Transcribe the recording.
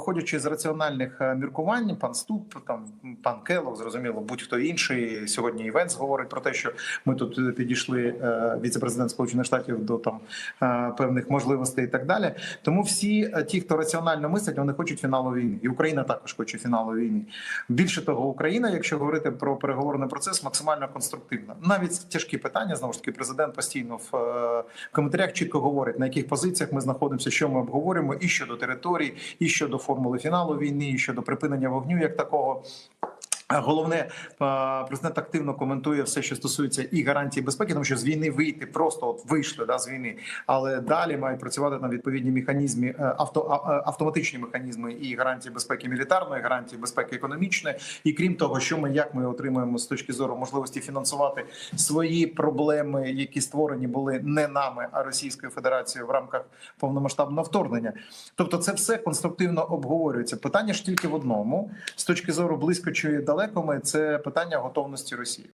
виходячи з раціональних е, міркувань, пан Ступ, там пан Келов, зрозуміло, будь-хто інший сьогодні. Івенс говорить про те, що ми тут е, підійшли е, віце-президент Сполучених Штатів до там певних можливостей і так далі. Тому всі ті, хто раціонально мислять, вони хочуть фіналу війни, і Україна також хоче фіналу війни. Більше того, Україна, якщо говорити про переговорний процес, максимально конструктивна. Навіть тяжкі питання знову ж таки, президент постійно в коментарях чітко говорить, на яких позиціях ми знаходимося, що ми обговорюємо, і щодо територій, і щодо формули фіналу війни, щодо припинення вогню, як такого. Головне, е, президент активно коментує все, що стосується і гарантії безпеки, тому що з війни вийти просто от вийшли да, з війни, але далі мають працювати на відповідні механізми, е, авто, е, автоматичні механізми і гарантії безпеки мілітарної, гарантії безпеки економічної. І крім того, що ми як ми отримуємо з точки зору можливості фінансувати свої проблеми, які створені були не нами, а Російською Федерацією в рамках повномасштабного вторгнення. Тобто, це все конструктивно обговорюється. Питання ж тільки в одному з точки зору близько чи далеко це питання готовності Росії.